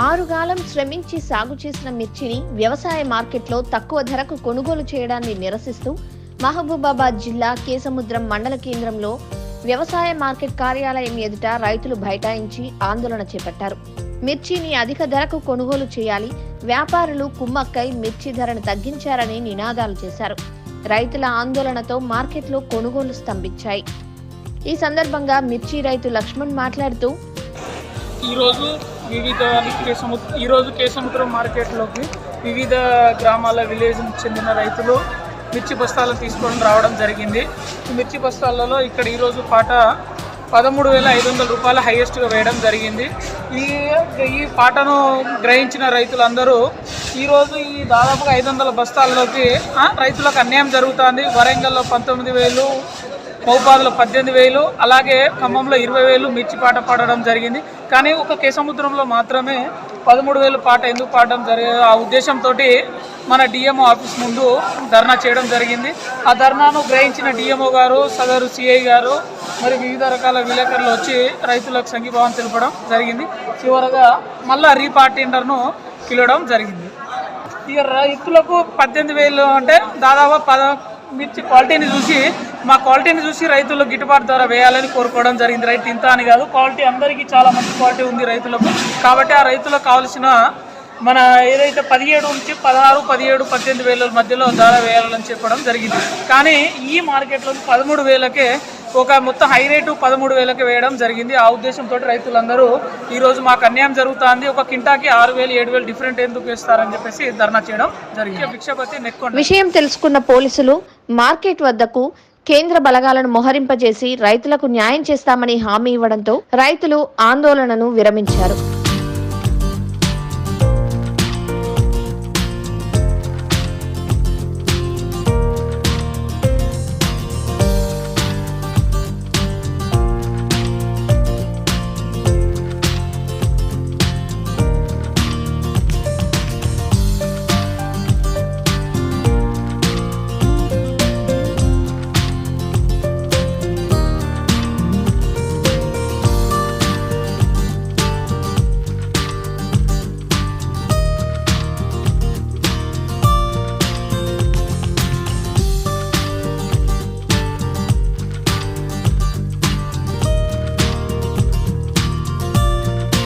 ఆరుగాలం శ్రమించి సాగు చేసిన మిర్చిని వ్యవసాయ మార్కెట్లో తక్కువ ధరకు కొనుగోలు చేయడాన్ని నిరసిస్తూ మహబూబాబాద్ జిల్లా కేసముద్రం మండల కేంద్రంలో వ్యవసాయ మార్కెట్ కార్యాలయం ఎదుట రైతులు బైఠాయించి ఆందోళన చేపట్టారు. మిర్చిని అధిక ధరకు కొనుగోలు చేయాలి వ్యాపారులు కుమ్మక్కై మిర్చి ధరను తగ్గించారని నినాదాలు చేశారు. రైతుల ఆందోళనతో మార్కెట్లో కొనుగోలు స్తంభించాయి. ఈ సందర్భంగా మిర్చి రైతు లక్ష్మణ్ మాట్లాడుతూ ఈరోజు వివిధ కేసము ఈరోజు కేసముద్రం మార్కెట్లోకి వివిధ గ్రామాల విలేజ్కి చెందిన రైతులు మిర్చి బస్తాలను తీసుకొని రావడం జరిగింది. ఈ మిర్చి బస్తాలలో ఇక్కడ ఈరోజు పాట పదమూడు వేల ఐదు వందల రూపాయల హైయెస్ట్గా వేయడం జరిగింది. ఈ ఈ పాటను గ్రహించిన రైతులందరూ ఈరోజు ఈ దాదాపుగా ఐదు వందల బస్తాల్లోకి రైతులకు అన్యాయం జరుగుతుంది. వరంగల్లో పంతొమ్మిది వేలు మౌపాదులో పద్దెనిమిది వేలు అలాగే ఖమ్మంలో ఇరవై వేలు మిర్చి పాట పాడడం జరిగింది. కానీ ఒక కేసముద్రంలో మాత్రమే పదమూడు వేలు పాట ఎందుకు పాడడం జరిగే ఆ ఉద్దేశంతో మన డిఎంఓ ఆఫీస్ ముందు ధర్నా చేయడం జరిగింది. ఆ ధర్నాను గ్రహించిన డిఎంఓ గారు సదరు సిఐ గారు మరి వివిధ రకాల విలేకరులు వచ్చి రైతులకు సంఘీభావం తెలపడం జరిగింది. చివరగా మళ్ళా రీపార్టిండర్ను పిలవడం జరిగింది. ఇక రైతులకు పద్దెనిమిది వేలు అంటే దాదాపు పద మిర్చి క్వాలిటీని చూసి మా క్వాలిటీని చూసి రైతులు గిట్టుబాటు ధర వేయాలని కోరుకోవడం జరిగింది. రైతు ఇంత అని కాదు క్వాలిటీ అందరికీ చాలా మంచి క్వాలిటీ ఉంది రైతులకు. కాబట్టి ఆ రైతులకు కావాల్సిన మన ఏదైతే పదిహేడు నుంచి పదహారు పదిహేడు పద్దెనిమిది వేల మధ్యలో ధర వేయాలని చెప్పడం జరిగింది. కానీ ఈ మార్కెట్లో పదమూడు వేలకే ఒక మొత్తం హై రేటు పదమూడు వేలకి వేయడం జరిగింది. ఆ ఉద్దేశంతో రైతులందరూ ఈరోజు మాకు అన్యాయం జరుగుతుంది. ఒక కింటాకి ఆరు వేలు ఏడు వేలు డిఫరెంట్ ఎందుకు వేస్తారని చెప్పేసి ధర్నా చేయడం జరిగింది. భిక్షపతి నెక్కొండ విషయం తెలుసుకున్న పోలీసులు మార్కెట్ వద్దకు కేంద్ర బలగాలను మోహరింపజేసి రైతులకు న్యాయం చేస్తామని హామీ ఇవ్వడంతో రైతులు ఆందోళనను విరమించారు.